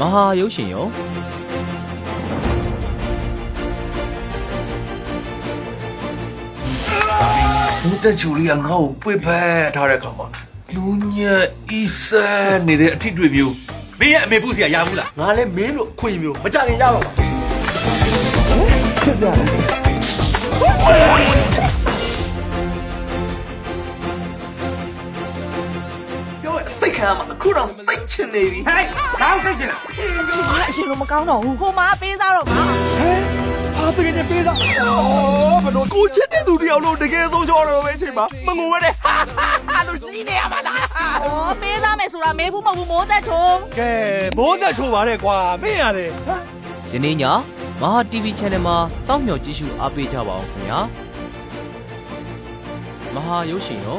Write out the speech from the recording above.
မဟာရုပ်ရှင်ရောဘုဒ္ဓချူလေးကငါ့ကိုပြစ်ဖက်ထားတဲ့အခါမှာလူညံ့အီဆန်နေတဲ့အထစ်တွေမျိုးမင်းရဲ့အမေပုစီကရဘူးလားငါလည်းမင်းတို့အခွင့်မျိုးမကြခင်ရပါပါပြောရစိတ် ခံရမှာအခုတော့စိတ်ချင်နေပြီဟဲ့ဘာလို့စိတ်ချင်လားအရှင်ကအရှင်လိုမကောင်းတော့ဘူးဟိုမှာပေးစားတော့မှာဟာတကယ်နဲ့ပေးစားအော်ဘလို့ကိုချစ်တဲ့သူတယောက်လုံးတကယ်ဆုံးချောတော့ပဲအချိန်မှာမငုံပဲနဲ့ဟာဟာလို့ရှိနေရမှာလားဩပေးစားမယ်ဆိုတာမေးဘူးမဟုတ်ဘူးမိုးသက်ချုံကဲမိုးသက်ချိုးပါတဲ့ကွာမင်းရတယ်ယနေ့ညမဟာ TV Channel မှာစောင့်မျှော်ကြည့်ရှုအားပေးကြပါအောင်ခင်ဗျာမဟာရုပ်ရှင်ရော